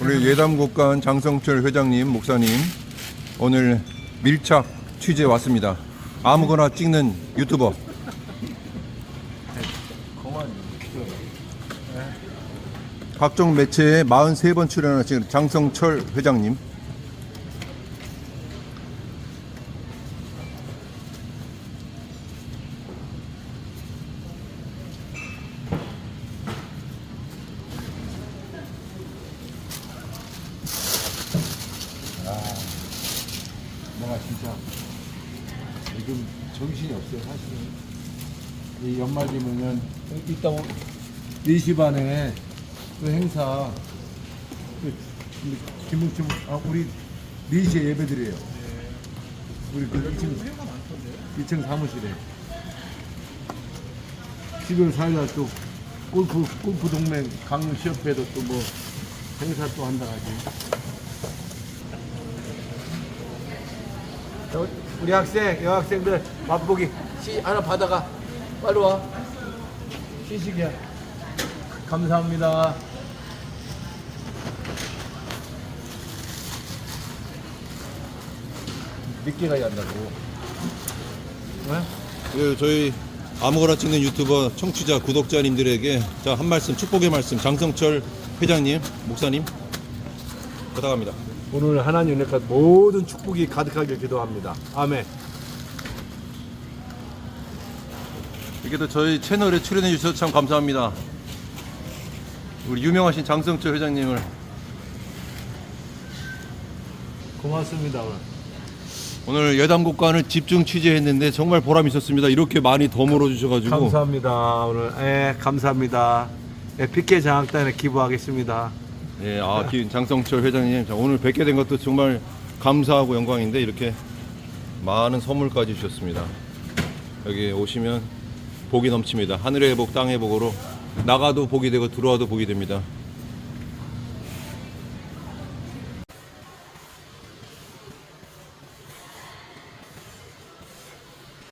우리 예담국간 장성철 회장님, 목사님 오늘 밀착 취재 왔습니다. 아무거나 찍는 유튜버. 각종 매체에 43번 출연하신 장성철 회장님. 내가 진짜. 지금 정신이 없어요 사실은. 이 연말 되면은 이따 4시 반에 그 행사. 그 김묵팀 아 우리 4시에 예배 드려요. 우리 그 2층 2층 사무실에. 12월 4일날 또 골프 골프 동맹 강시협회도 또 뭐 행사 또 한다 하지 여- 우리 학생, 여학생들 맛보기 시 하나 받아가. 빨리 와. 시식이야. 감사합니다. 늦게 가야 한다고. 네? 그 저희 아무거나 찍는 유튜버 청취자 구독자님들에게 자 한 말씀 축복의 말씀 장성철 회장님 목사님 부탁합니다. 오늘 하나님 은혜가 모든 축복이 가득하길 기도합니다. 아멘. 이렇게 또 저희 채널에 출연해 주셔서 참 감사합니다. 우리 유명하신 장성철 회장님을 고맙습니다. 오늘. 오늘 예담국관을 집중 취재했는데 정말 보람 있었습니다. 이렇게 많이 덤으로 주셔가지고 감사합니다. 오늘 예, 감사합니다. 예, PK 장학단에 기부하겠습니다. 예, 아, 기- 장성철 회장님 자, 오늘 뵙게 된 것도 정말 감사하고 영광인데 이렇게 많은 선물까지 주셨습니다. 여기 오시면 복이 넘칩니다. 하늘의 복, 땅의 복으로 나가도 복이 되고 들어와도 복이 됩니다.